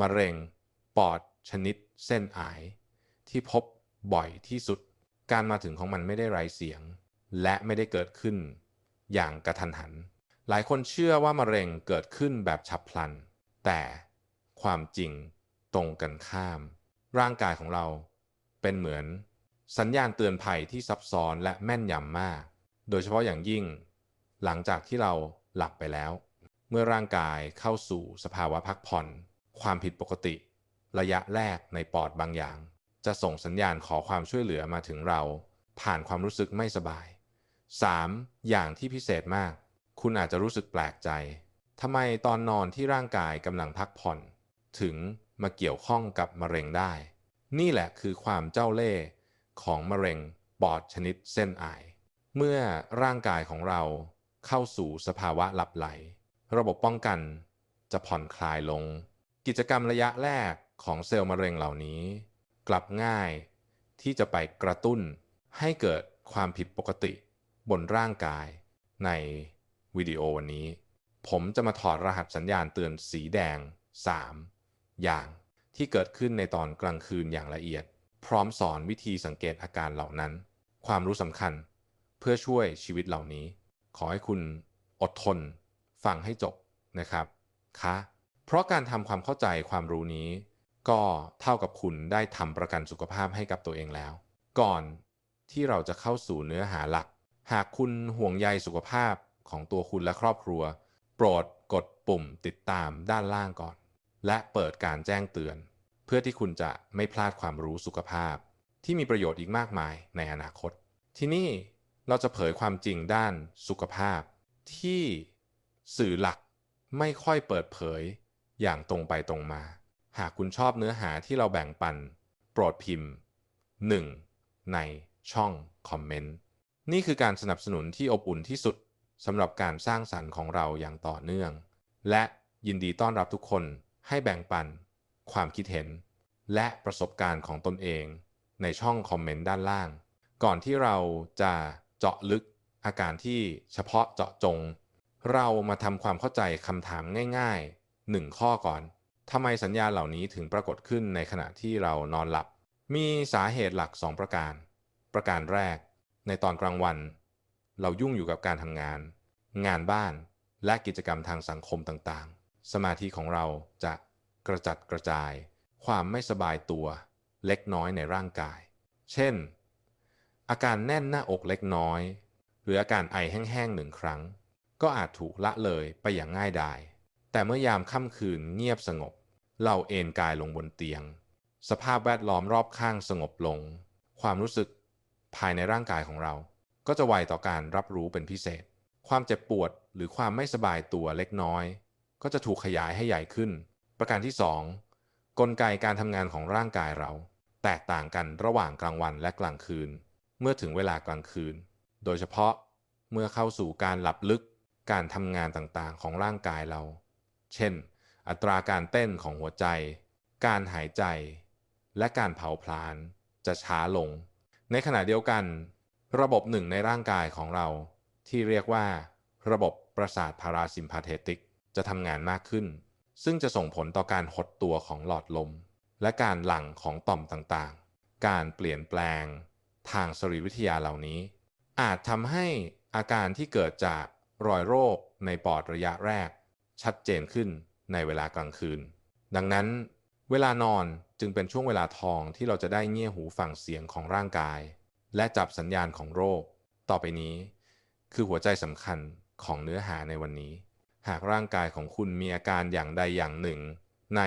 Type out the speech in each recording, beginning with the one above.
มะเร็ง ปอดชนิด เส้นอาย ที่พบบ่อยที่สุด การมาถึงของมันไม่ได้ไร้เสียง และไม่ได้เกิดขึ้น อย่างกระทันหัน หลายคนเชื่อว่ามะเร็งเกิดขึ้นแบบฉับพลัน แต่ความจริงตรงกันข้าม ร่างกายของเรา เป็นเหมือน สัญญาณเตือนภัยที่ซับซ้อนและแม่นยำมาก โดยเฉพาะอย่างยิ่ง หลังจากที่เราหลับไปแล้ว เมื่อร่างกายเข้าสู่สภาวะพักผ่อน ความผิดปกติ ระยะแรกในปอดบางอย่าง จะส่งสัญญาณขอความช่วยเหลือมาถึงเรา ผ่านความรู้สึกไม่สบาย 3. อย่างที่พิเศษมาก คุณอาจจะรู้สึกแปลกใจทำไมตอนนอนที่ร่างกายกำลังพักผ่อน ถึงมาเกี่ยวข้องกับมะเร็งได้ นี่แหละคือความเจ้าเล่ห์ของมะเร็งปอดชนิดเส้นอาย เมื่อร่างกายของเราเข้าสู่สภาวะหลับไหล ระบบป้องกันจะผ่อนคลายลง กิจกรรมระยะแรกของเซลล์มะเร็งเหล่านี้ กลับง่ายที่จะไปกระตุ้นให้เกิดความผิดปกติบนร่างกายในวิดีโอวันนี้ ผมจะมาถอดรหัสสัญญาณเตือนสีแดง 3 อย่างที่เกิดขึ้นในตอนกลางคืนอย่างละเอียด พร้อมสอนวิธีสังเกตอาการเหล่านั้น ความรู้สำคัญเพื่อช่วยชีวิตเหล่านี้ ขอให้คุณอดทน ฟังให้จบนะครับ คะ เพราะการทำความเข้าใจความรู้นี้ ก็เท่ากับคุณได้ทำประกันสุขภาพให้กับตัวเองแล้ว ก่อนที่เราจะเข้าสู่เนื้อหาหลัก หากคุณห่วงใยสุขภาพของตัวคุณและครอบครัว โปรดกดปุ่มติดตามด้านล่างก่อน และเปิดการแจ้งเตือน เพื่อที่คุณจะไม่พลาดความรู้สุขภาพ ที่มีประโยชน์อีกมากมายในอนาคต ที่นี่เราจะเผยความจริงด้านสุขภาพ ที่สื่อหลักไม่ค่อยเปิดเผย อย่างตรงไปตรงมา หากคุณชอบเนื้อหาที่เราแบ่งปัน โปรดพิมพ์ 1. ในช่องคอมเมนต์ นี่คือการสนับสนุนที่อบอุ่นที่สุดสำหรับการสร้างสรรค์ของเราอย่างต่อเนื่อง และยินดีต้อนรับทุกคนให้แบ่งปัน ความคิดเห็น และประสบการณ์ของตนเอง ในช่องคอมเมนต์ด้านล่าง ก่อนที่เราจะเจาะลึกอาการที่เฉพาะเจาะจง เรามาทำความเข้าใจคำถามง่าย ๆ 1 ข้อก่อนทำไมสัญญาณเหล่านี้ถึงปรากฏขึ้นในขณะที่เรานอนหลับ มีสาเหตุหลัก 2 ประการ ประการแรก ในตอนกลางวัน เรายุ่งอยู่กับการทำงาน งานบ้านและกิจกรรมทางสังคมต่างๆ สมาธิของเราจะกระจัดกระจาย ความไม่สบายตัว เล็กน้อยในร่างกาย เช่น อาการแน่นหน้าอกเล็กน้อย หรืออาการไอแห้งๆหนึ่งครั้ง ก็อาจถูกละเลยไปอย่างง่ายดาย แต่เมื่อยามค่ำคืนเงียบสงบ เราเอนกายลงบนเตียง สภาพแวดล้อมรอบข้างสงบลง ความรู้สึกภายในร่างกายของเรา ก็จะไวต่อการรับรู้เป็นพิเศษ ความเจ็บปวดหรือความไม่สบายตัวเล็กน้อย ก็จะถูกขยายให้ใหญ่ขึ้น ประการที่ 2 กลไกการทำงานของร่างกายเรา แตกต่างกันระหว่างกลางวันและกลางคืน เมื่อถึงเวลากลางคืน โดยเฉพาะเมื่อเข้าสู่การหลับลึกการทำงานต่างๆ ของร่างกายเรา เช่น อัตราการเต้นของหัวใจ การหายใจ และการเผาผลาญจะช้าลง ในขณะเดียวกัน ระบบหนึ่งในร่างกายของเรา ที่เรียกว่า ระบบประสาทพาราซิมพาเทติกจะทำงานมากขึ้น ซึ่งจะส่งผลต่อการหดตัวของหลอดลม และการหลั่งของต่อมต่างๆ การเปลี่ยนแปลง ทางสรีวิทยาเหล่านี้ อาจทำให้อาการที่เกิดจากรอยโรคในปอดระยะแรก ชัดเจนขึ้นในเวลากลางคืน ดังนั้นเวลานอนจึงเป็นช่วงเวลาทองที่เราจะได้เงี่ยหูฟังเสียงของร่างกาย และจับสัญญาณของโรค ต่อไปนี้ คือหัวใจสำคัญของเนื้อหาในวันนี้ หากร่างกายของคุณมีอาการอย่างใดอย่างหนึ่ง ใน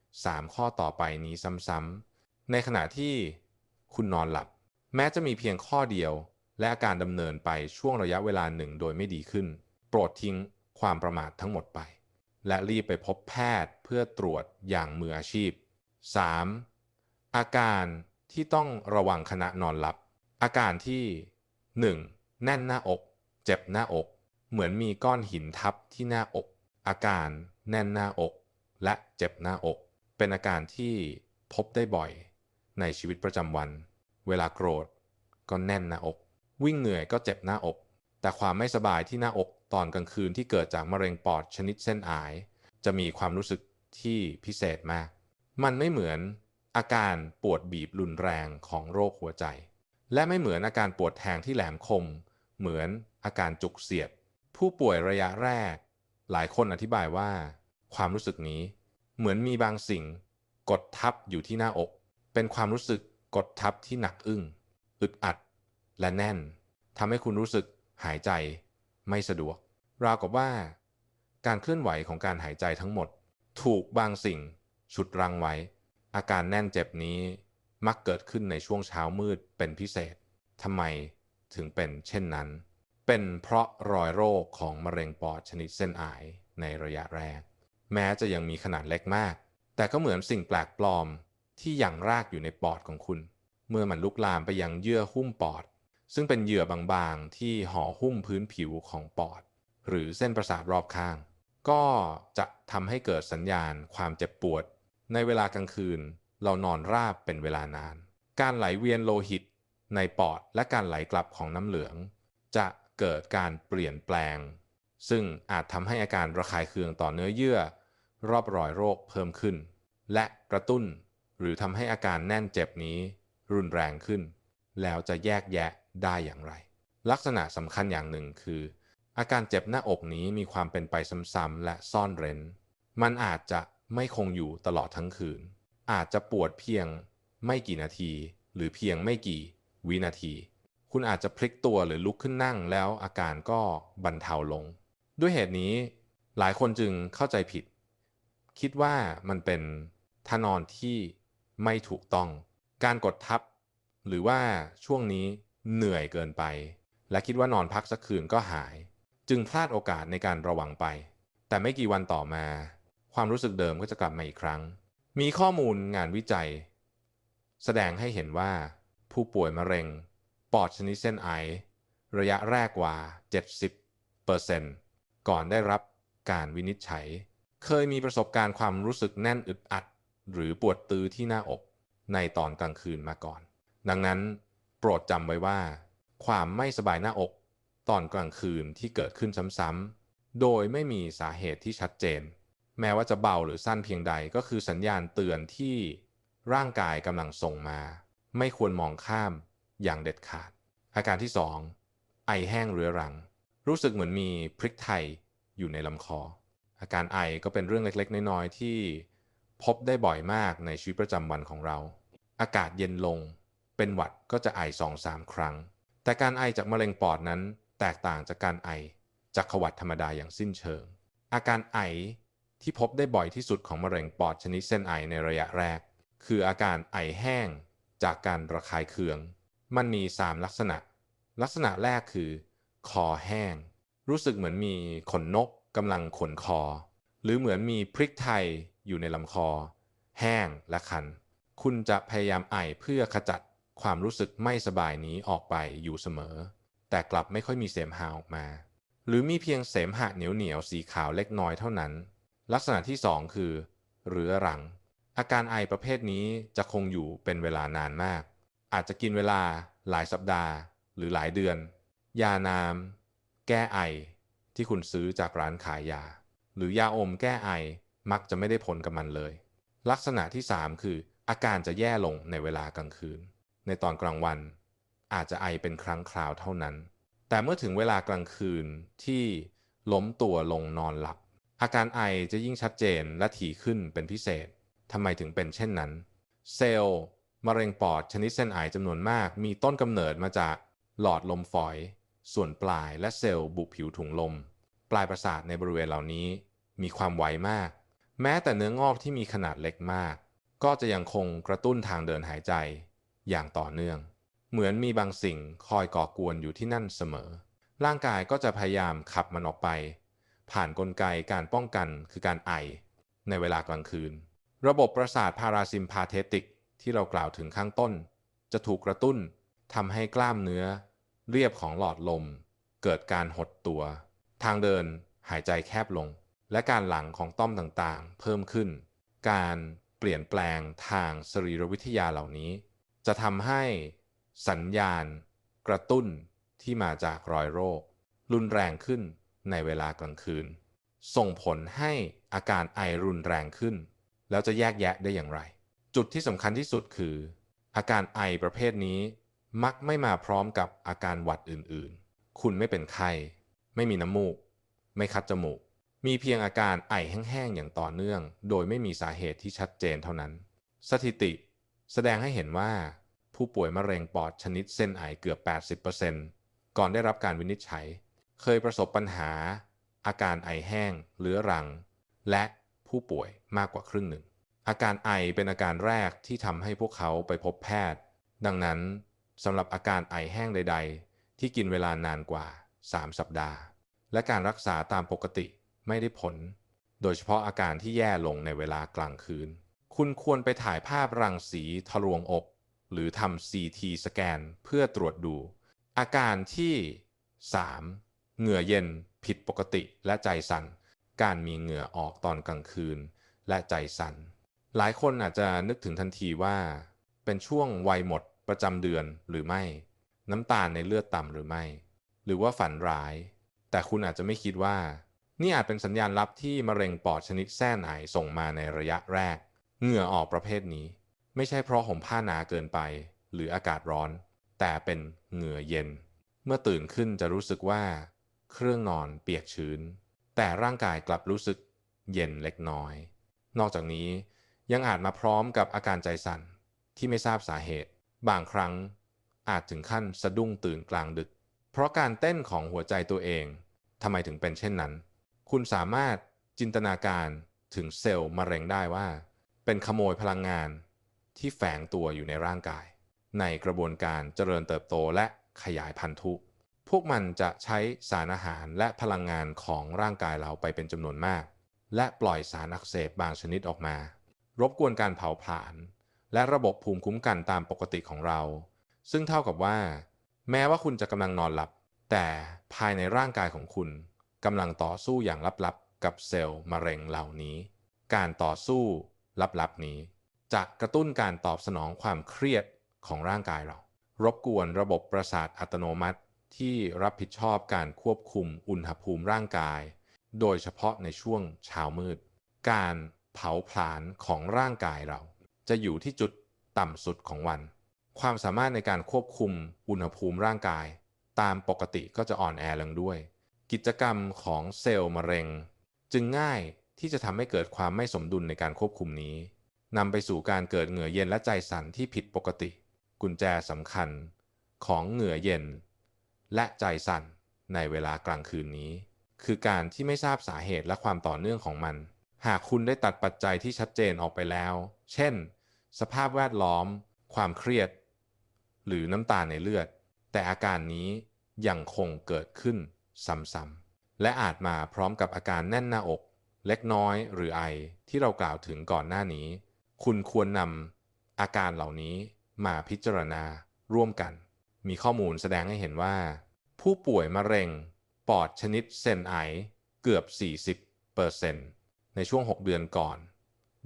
3 ข้อต่อไปนี้ซ้ำๆในขณะที่คุณนอนหลับ แม้จะมีเพียงข้อเดียว และอาการดำเนินไปช่วงระยะเวลาหนึ่งโดยไม่ดีขึ้น โปรดทิ้ง ความประมาททั้งหมดไป และรีบไปพบแพทย์เพื่อตรวจอย่างมืออาชีพ 3. อาการที่ต้องระวังขณะนอนหลับ อาการที่ 1. แน่นหน้าอก เจ็บหน้าอก เหมือนมีก้อนหินทับที่หน้าอก อาการแน่นหน้าอก และเจ็บหน้าอก เป็นอาการที่พบได้บ่อย ในชีวิตประจำวัน เวลาโกรธ ก็แน่นหน้าอก วิ่งเหนื่อยก็เจ็บหน้าอก แต่ความไม่สบายที่หน้าอก ตอนกลางคืนที่เกิดจากมะเร็งปอดชนิดเส้นอาย จะมีความรู้สึกที่พิเศษมาก มันไม่เหมือนอาการปวดบีบรุนแรงของโรคหัวใจ และไม่เหมือนอาการปวดแทงที่แหลมคม เหมือนอาการจุกเสียด ผู้ป่วยระยะแรก หลายคนอธิบายว่า ความรู้สึกนี้ เหมือนมีบางสิ่ง กดทับอยู่ที่หน้าอก เป็นความรู้สึกกดทับที่หนักอึ้งอึดอัด และแน่นทำให้คุณรู้สึกหายใจ ไม่สะดวก ราวกับว่า การเคลื่อนไหวของการหายใจทั้งหมด ถูกบางสิ่งฉุดรังไว้ อาการแน่นเจ็บนี้มักเกิดขึ้นในช่วงเช้ามืดเป็นพิเศษทำไมถึงเป็นเช่นนั้น เป็นเพราะรอยโรคของมะเร็งปอดชนิดเส้นอายในระยะแรก แม้จะยังมีขนาดเล็กมาก แต่ก็เหมือนสิ่งแปลกปลอมที่ยังรากอยู่ในปอดของคุณ เมื่อมันลุกลามไปยังเยื่อหุ้มปอด ซึ่งเป็นเหยื่อบางๆ ที่ห่อหุ้มพื้นผิวของปอด หรือเส้นประสาทรอบข้าง ก็จะทำให้เกิดสัญญาณความเจ็บปวด ในเวลากลางคืน เรานอนราบเป็นเวลานาน การไหลเวียนโลหิต ในปอดและการไหลกลับของน้ำเหลือง จะเกิดการเปลี่ยนแปลง ซึ่งอาจทำให้อาการระคายเคืองต่อเนื้อเยื่อ รอบรอยโรคเพิ่มขึ้น และกระตุ้น หรือทำให้อาการแน่นเจ็บนี้ รุนแรงขึ้น แล้วจะแยกแยะ ได้อย่างไร ลักษณะสำคัญอย่างหนึ่งคือ อาการเจ็บหน้าอกนี้มีความเป็นไปซ้ำๆและซ่อนเร้น มันอาจจะไม่คงอยู่ตลอดทั้งคืน อาจจะปวดเพียงไม่กี่นาที หรือเพียงไม่กี่วินาที คุณอาจจะพลิกตัวหรือลุกขึ้นนั่งแล้วอาการก็บรรเทาลง ด้วยเหตุนี้หลายคนจึงเข้าใจผิด คิดว่ามันเป็นท่านอนที่ไม่ถูกต้อง การกดทับ หรือว่าช่วงนี้ เหนื่อยเกินไป และคิดว่านอนพักสักคืนก็หาย จึงพลาดโอกาสในการระวังไป แต่ไม่กี่วันต่อมา ความรู้สึกเดิมก็จะกลับมาอีกครั้ง มีข้อมูลงานวิจัย แสดงให้เห็นว่า ผู้ป่วยมะเร็ง ปอดชนิดเส้นไอ ระยะแรกกว่า 70%ก่อนได้รับการวินิจฉัย เคยมีประสบการณ์ความรู้สึกแน่นอึดอัด หรือปวดตื้อที่หน้าอกในตอนกลางคืนมาก่อน ดังนั้น โปรดจำไว้ว่า ความไม่สบายหน้าอก ตอนกลางคืนที่เกิดขึ้นซ้ำๆโดยไม่มีสาเหตุที่ชัดเจน แม้ว่าจะเบาหรือสั้นเพียงใดก็คือสัญญาณเตือนที่ร่างกายกำลังส่งมา ไม่ควรมองข้ามอย่างเด็ดขาด อาการที่ 2 ไอแห้งเรื้อรัง รู้สึกเหมือนมีพริกไทยอยู่ในลำคอ อาการไอก็เป็นเรื่องเล็กๆ น้อยๆที่พบได้บ่อยมากในชีวิตประจำวันของเรา อากาศเย็นลง เป็นหวัดก็จะไอสองสามครั้ง แต่การไอจากมะเร็งปอดนั้นแตกต่างจากการไอจากขวัดธรรมดาอย่างสิ้นเชิง อาการไอที่พบได้บ่อยที่สุดของมะเร็งปอดชนิดเส้นไอในระยะแรก คืออาการไอแห้งจากการระคายเคือง มันมี 3 ลักษณะ ลักษณะแรกคือ คอแห้ง รู้สึกเหมือนมีขนนกกำลังขนคอ หรือเหมือนมีพริกไทยอยู่ในลำคอ แห้งและคัน คุณจะพยายามไอเพื่อขจัด ความรู้สึกไม่สบายนี้ออกไปอยู่เสมอ แต่กลับไม่ค่อยมีเสมหะออกมา หรือมีเพียงเสมหะเหนียวเหนียวๆสีขาวเล็กน้อยเท่านั้น ลักษณะที่ 2 คือ เรื้อรัง อาการไอประเภทนี้จะคงอยู่เป็นเวลานานมาก อาจจะกินเวลาหลายสัปดาห์ หรือหลายเดือน ยาน้ำแก้ไอ ที่คุณซื้อจากร้านขายยา หรือยาอมแก้ไอมักจะไม่ได้ผลกับมันเลย ลักษณะที่ 3 คือ อาการจะแย่ลงในเวลากลางคืน ในตอนกลางวัน อาจจะไอเป็นครั้งคราวเท่านั้น แต่เมื่อถึงเวลากลางคืนที่ล้มตัวลงนอนหลับ อาการไอจะยิ่งชัดเจนและถี่ขึ้นเป็นพิเศษทำไมถึงเป็นเช่นนั้น เซลล์มะเร็งปอดชนิดเส้นไอจำนวนมาก มีต้นกำเนิดมาจากหลอดลมฝอย ส่วนปลายและเซลล์บุผิวถุงลม ปลายประสาทในบริเวณเหล่านี้ มีความไวมาก แม้แต่เนื้องอกที่มีขนาดเล็กมาก ก็จะยังคงกระตุ้นทางเดินหายใจ อย่างต่อเนื่อง เหมือนมีบางสิ่งคอยก่อกวนอยู่ที่นั่นเสมอ ร่างกายก็จะพยายามขับมันออกไป ผ่านนกลไกการป้องกันคือการไอ ในเวลากลางคืน ระบบประสาทพาราซิมพาเทติก ที่เรากล่าวถึงข้างต้น จะถูกกระตุ้นทำให้กล้ามเนื้อ เรียบของหลอดลม เกิดการหดตัว ทางเดินหายใจแคบลง และการหลังของต้อมต่างๆ เพิ่มขึ้น การเปลี่ยนแปลงทางสรีรวิทยาเหล่านี้ จะทำให้สัญญาณกระตุ้นที่มาจากรอยโรค รุนแรงขึ้นในเวลากลางคืน ส่งผลให้อาการไอรุนแรงขึ้น แล้วจะแยกแยะได้อย่างไร จุดที่สำคัญที่สุดคือ อาการไอประเภทนี้มักไม่มาพร้อมกับอาการหวัดอื่นๆ คุณไม่เป็นไข้ ไม่มีน้ำมูก ไม่คัดจมูก มีเพียงอาการไอแห้งๆ อย่างต่อเนื่อง โดยไม่มีสาเหตุที่ชัดเจนเท่านั้น สถิติ แสดงให้เห็นว่าผู้ป่วยมะเร็งปอดชนิดเส้นไอเกือบ 80%ก่อนได้รับการวินิจฉัย เคยประสบปัญหา อาการไอแห้งเรื้อรัง และผู้ป่วยมากกว่าครึ่งหนึ่ง อาการไอเป็นอาการแรกที่ทำให้พวกเขาไปพบแพทย์ ดังนั้นสำหรับอาการไอแห้งใด ๆ ที่กินเวลานานกว่า 3 สัปดาห์ และการรักษาตามปกติไม่ได้ผล โดยเฉพาะอาการที่แย่ลงในเวลากลางคืน คุณควรไปถ่ายภาพรังสีทะลวงอก หรือทำ CT สแกนเพื่อตรวจดู อาการที่ 3. เหงื่อเย็นผิดปกติและใจสั่น การมีเหงื่อออกตอนกลางคืนและใจสั่น หลายคนอาจจะนึกถึงทันทีว่า เป็นช่วงวัยหมดประจำเดือนหรือไม่ น้ำตาลในเลือดต่ำหรือไม่ หรือว่าฝันร้าย แต่คุณอาจจะไม่คิดว่า นี่อาจเป็นสัญญาณลับที่มะเร็งปอดชนิดแส้ไหนส่งมาในระยะแรก เหงื่อออกประเภทนี้ ไม่ใช่เพราะห่มผ้าหนาเกินไป หรืออากาศร้อน แต่เป็นเหงื่อเย็น เมื่อตื่นขึ้นจะรู้สึกว่า เครื่องนอนเปียกชื้น แต่ร่างกายกลับรู้สึกเย็นเล็กน้อย นอกจากนี้ยังอาจมาพร้อมกับอาการใจสั่นที่ไม่ทราบสาเหตุ บางครั้งอาจถึงขั้นสะดุ้งตื่นกลางดึก เพราะการเต้นของหัวใจตัวเองทำไมถึงเป็นเช่นนั้น คุณสามารถจินตนาการถึงเซลล์มะเร็งได้ว่า เป็นขโมยพลังงานที่แฝงตัวอยู่ในร่างกาย ในกระบวนการเจริญเติบโตและขยายพันธุ พวกมันจะใช้สารอาหารและพลังงานของร่างกายเราไปเป็นจำนวนมาก และปล่อยสารอักเสบบางชนิดออกมา รบกวนการเผาผลาญและระบบภูมิคุ้มกันตามปกติของเรา ซึ่งเท่ากับว่า แม้ว่าคุณจะกำลังนอนหลับ แต่ภายในร่างกายของคุณกำลังต่อสู้อย่างลับๆ กับเซลล์มะเร็งเหล่านี้ การต่อสู้ ลับๆนี้ จะกระตุ้นการตอบสนองความเครียดของร่างกายเรา รบกวนระบบประสาทอัตโนมัติที่รับผิดชอบการควบคุมอุณหภูมิร่างกาย โดยเฉพาะในช่วงเช้ามืด การเผาผลาญของร่างกายเรา จะอยู่ที่จุดต่ำสุดของวัน ความสามารถในการควบคุมอุณหภูมิร่างกาย ตามปกติก็จะอ่อนแอลงด้วย กิจกรรมของเซลล์มะเร็ง จึงง่าย ที่จะทำให้เกิดความไม่สมดุลในการควบคุมนี้นำไปสู่การเกิดเหงื่อเย็นและใจสั่นที่ผิดปกติ กุญแจสำคัญของเหงื่อเย็น และใจสั่นในเวลากลางคืนนี้ คือการที่ไม่ทราบสาเหตุและความต่อเนื่องของมัน หากคุณได้ตัดปัจจัยที่ชัดเจนออกไปแล้ว เช่น สภาพแวดล้อม ความเครียด หรือน้ำตาลในเลือด แต่อาการนี้ยังคงเกิดขึ้นซ้ำๆและอาจมาพร้อมกับอาการแน่นหน้าอก เล็กน้อยหรือไอที่เรากล่าวถึงก่อนหน้านี้ คุณควรนำอาการเหล่านี้มาพิจารณาร่วมกัน มีข้อมูลแสดงให้เห็นว่า ผู้ป่วยมะเร็ง ปอดชนิดเซนไอเกือบ 40%ในช่วง 6 เดือนก่อน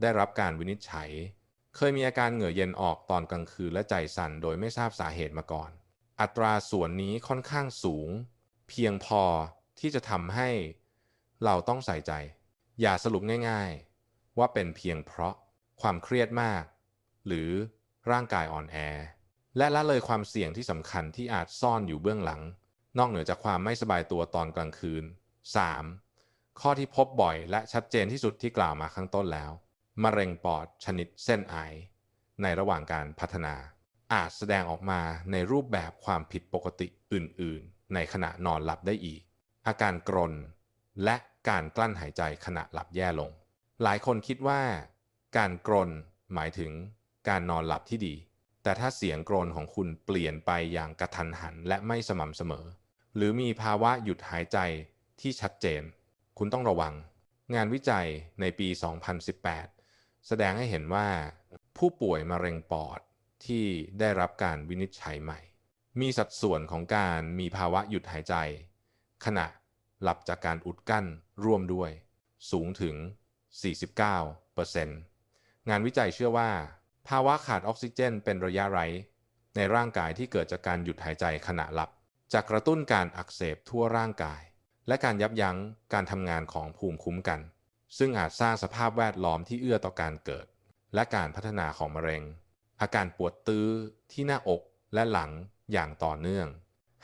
ได้รับการวินิจฉัย เคยมีอาการเหงื่อเย็นออกตอนกลางคืนและใจสั่นโดยไม่ทราบสาเหตุมาก่อน อัตราส่วนนี้ค่อนข้างสูง เพียงพอที่จะทำให้เราต้องใส่ใจ อย่าสรุปง่ายๆ ว่าเป็นเพียงเพราะความเครียดมาก หรือร่างกายอ่อนแอ และละเลยความเสี่ยงที่สำคัญที่อาจซ่อนอยู่เบื้องหลัง นอกเหนือจากความไม่สบายตัวตอนกลางคืน 3. ข้อที่พบบ่อยและชัดเจนที่สุดที่กล่าวมาข้างต้นแล้วมะเร็งปอดชนิดเส้นไอ ในระหว่างการพัฒนา อาจแสดงออกมาในรูปแบบความผิดปกติอื่นๆ ในขณะนอนหลับได้อีก อาการกรน และ การกลั้นหายใจขณะหลับแย่ลง หลายคนคิดว่า การกรนหมายถึงการนอนหลับที่ดี แต่ถ้าเสียงกรนของคุณเปลี่ยนไปอย่างกระทันหันและไม่สม่ำเสมอ หรือมีภาวะหยุดหายใจที่ชัดเจน คุณต้องระวัง งานวิจัยในปี 2018 แสดงให้เห็นว่า ผู้ป่วยมะเร็งปอดที่ได้รับการวินิจฉัยใหม่ มีสัดส่วนของการมีภาวะหยุดหายใจ ขณะ หลับจากการอุดกั้นร่วมด้วย สูงถึง 49%งานวิจัยเชื่อว่า ภาวะขาดออกซิเจนเป็นระยะไร ในร่างกายที่เกิดจากการหยุดหายใจขณะหลับจะกระตุ้นการอักเสบทั่วร่างกาย และการยับยั้งการทำงานของภูมิคุ้มกัน ซึ่งอาจสร้างสภาพแวดล้อมที่เอื้อต่อการเกิด และการพัฒนาของมะเร็ง อาการปวดตื้อที่หน้าอกและหลังอย่างต่อเนื่อง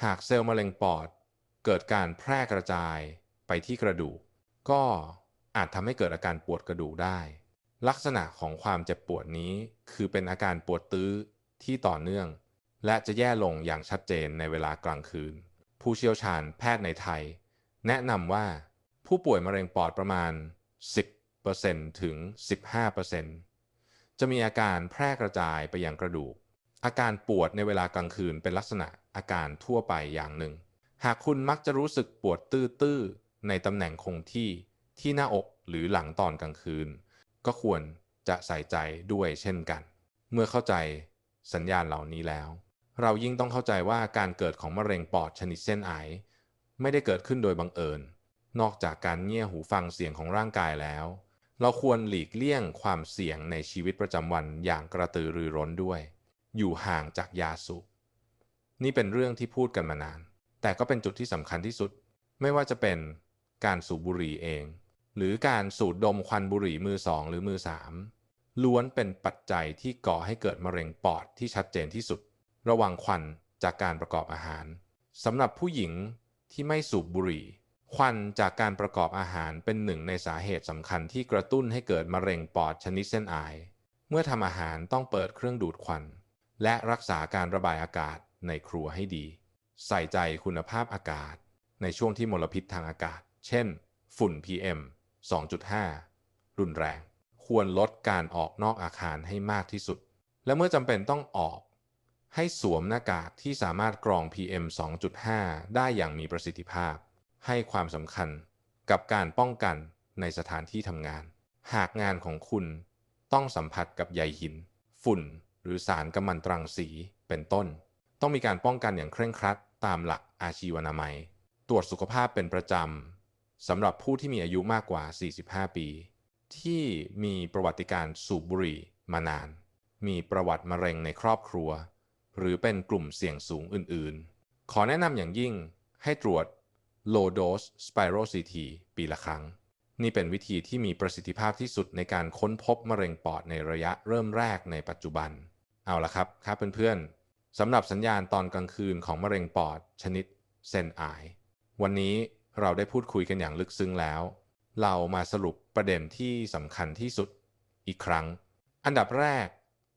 หากเซลล์มะเร็งปอด เกิดการแพร่กระจายไปที่กระดูก ก็อาจทำให้เกิดอาการปวดกระดูกได้ ลักษณะของความเจ็บปวดนี้คือเป็นอาการปวดตื้อที่ต่อเนื่อง และจะแย่ลงอย่างชัดเจนในเวลากลางคืน ผู้เชี่ยวชาญแพทย์ในไทย แนะนำว่าผู้ป่วยมะเร็งปอดประมาณ 10%ถึง 15%จะมีอาการแพร่กระจายไปยังกระดูก อาการปวดในเวลากลางคืนเป็นลักษณะอาการทั่วไปอย่างหนึ่ง หากคุณมักจะรู้สึกปวดตื้อๆ ในตำแหน่งคงที่ที่หน้าอกหรือหลังตอนกลางคืน ก็ควรจะใส่ใจด้วยเช่นกัน เมื่อเข้าใจสัญญาณเหล่านี้แล้ว เรายิ่งต้องเข้าใจว่าการเกิดของมะเร็งปอดชนิดเส้น I ไม่ได้เกิดขึ้นโดยบังเอิญ นอกจากการเงี่ยหูฟังเสียงของร่างกายแล้ว เราควรหลีกเลี่ยงความเสี่ยงในชีวิตประจำวันอย่างกระตือรือร้นด้วย อยู่ห่างจากยาสูบนี่เป็นเรื่องที่พูดกันมานาน แต่ก็เป็นจุดที่สำคัญที่สุด ไม่ว่าจะเป็นการสูบบุหรี่เอง หรือการสูดดมควันบุหรี่มือสองหรือมือสามล้วนเป็นปัจจัยที่ก่อให้เกิดมะเร็งปอดที่ชัดเจนที่สุด ระวังควันจากการประกอบอาหารสำหรับผู้หญิงที่ไม่สูบบุหรี่ ควันจากการประกอบอาหารเป็นหนึ่งในสาเหตุสำคัญที่กระตุ้นให้เกิดมะเร็งปอดชนิดเส้นอาย เมื่อทำอาหารต้องเปิดเครื่องดูดควัน และรักษาการระบายอากาศในครัวให้ดี ใส่ใจคุณภาพอากาศ ในช่วงที่มลพิษทางอากาศ เช่น ฝุ่น PM 2.5 รุนแรง ควรลดการออกนอกอาคารให้มากที่สุด และเมื่อจำเป็นต้องออก ให้สวมหน้ากากที่สามารถกรอง PM 2.5 ได้อย่างมีประสิทธิภาพ ให้ความสำคัญกับการป้องกันในสถานที่ทำงาน หากงานของคุณต้องสัมผัสกับใยหิน ฝุ่น หรือสารกัมมันตรังสี เป็นต้น ต้องมีการป้องกันอย่างเคร่งครัด ตามหลักอาชีวนามัย ตรวจสุขภาพเป็นประจำสำหรับผู้ที่มีอายุมากกว่า 45 ปี ที่มีประวัติการสูบบุหรี่มานาน มีประวัติมะเร็งในครอบครัว หรือเป็นกลุ่มเสี่ยงสูงอื่นๆ ขอแนะนำอย่างยิ่งให้ตรวจ low dose spiral CT ปีละครั้ง นี่เป็นวิธีที่มีประสิทธิภาพที่สุดในการค้นพบมะเร็งปอดในระยะเริ่มแรกในปัจจุบัน เอาละครับครับเพื่อนๆ สำหรับสัญญาณตอนกลางคืนของมะเร็งปอด ชนิดเซนไอวันนี้เราได้พูดคุยกันอย่างลึกซึ้งแล้ว เรามาสรุปประเด็นที่สำคัญที่สุดอีกครั้ง อันดับแรก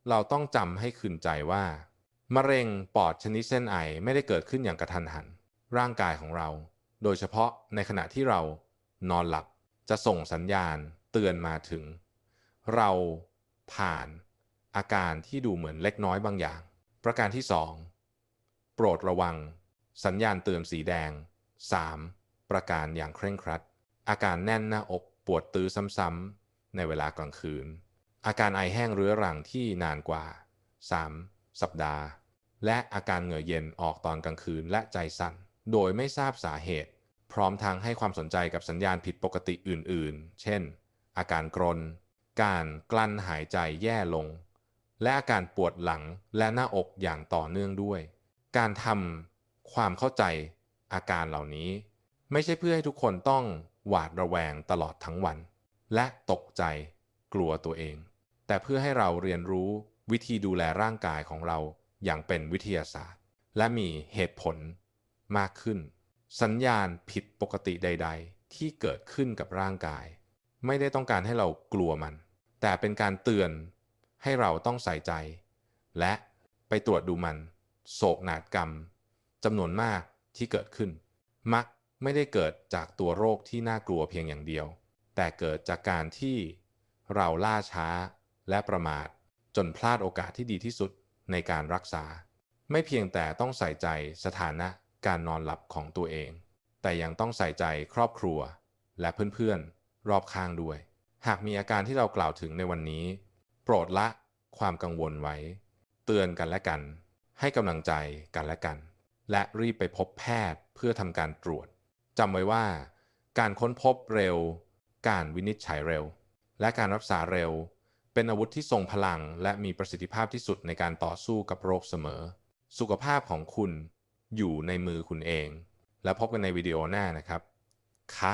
เราต้องจำให้คืนใจว่า มะเร็งปอดชนิดเส้นไอไม่ได้เกิดขึ้นอย่างกระทันหัน ร่างกายของเรา โดยเฉพาะในขณะที่เรานอนหลับจะส่งสัญญาณเตือนมาถึง เราผ่านอาการที่ดูเหมือนเล็กน้อยบางอย่าง ประการที่ 2 โปรดระวัง สัญญาณเตือนสีแดง 3. ประการอย่างเคร่งครัด อาการแน่นหน้าอกปวดตื้อซ้ำๆ ในเวลากลางคืน อาการไอแห้งเรื้อรังที่นานกว่า 3. สัปดาห์ และอาการเหงื่อเย็นออกตอนกลางคืนและใจสั่น โดยไม่ทราบสาเหตุ พร้อมทางให้ความสนใจกับสัญญาณผิดปกติอื่นๆ เช่น อาการกรน การกลั้นหายใจแย่ลง และอาการปวดหลังและหน้าอกอย่างต่อเนื่องด้วย การทำความเข้าใจอาการเหล่านี้ ไม่ใช่เพื่อให้ทุกคนต้องหวาดระแวงตลอดทั้งวัน และตกใจกลัวตัวเอง แต่เพื่อให้เราเรียนรู้วิธีดูแลร่างกายของเราอย่างเป็นวิทยาศาสตร์ และมีเหตุผลมากขึ้น สัญญาณผิดปกติใด ๆ ที่เกิดขึ้นกับร่างกาย ไม่ได้ต้องการให้เรากลัวมัน แต่เป็นการเตือน ให้เราต้องใส่ใจ และไปตรวจดูมัน โศกนาฏกรรมจำนวนมากที่เกิดขึ้น มักไม่ได้เกิดจากตัวโรคที่น่ากลัวเพียงอย่างเดียว แต่เกิดจากการที่เราล่าช้าและประมาท จนพลาดโอกาสที่ดีที่สุดในการรักษา ไม่เพียงแต่ต้องใส่ใจสถานะการนอนหลับของตัวเอง แต่ยังต้องใส่ใจครอบครัว และเพื่อนๆ รอบข้างด้วย หากมีอาการที่เรากล่าวถึงในวันนี้ โปรดละความกังวลไว้ เตือนกันและกัน ให้กำลังใจกันและกัน และรีบไปพบแพทย์เพื่อทำการตรวจจำไว้ว่า การค้นพบเร็ว การวินิจฉัยเร็ว และการรักษาเร็ว เป็นอาวุธที่ทรงพลัง และมีประสิทธิภาพที่สุดในการต่อสู้กับโรคเสมอ สุขภาพของคุณอยู่ในมือคุณเอง และพบกันในวิดีโอหน้านะครับ คะ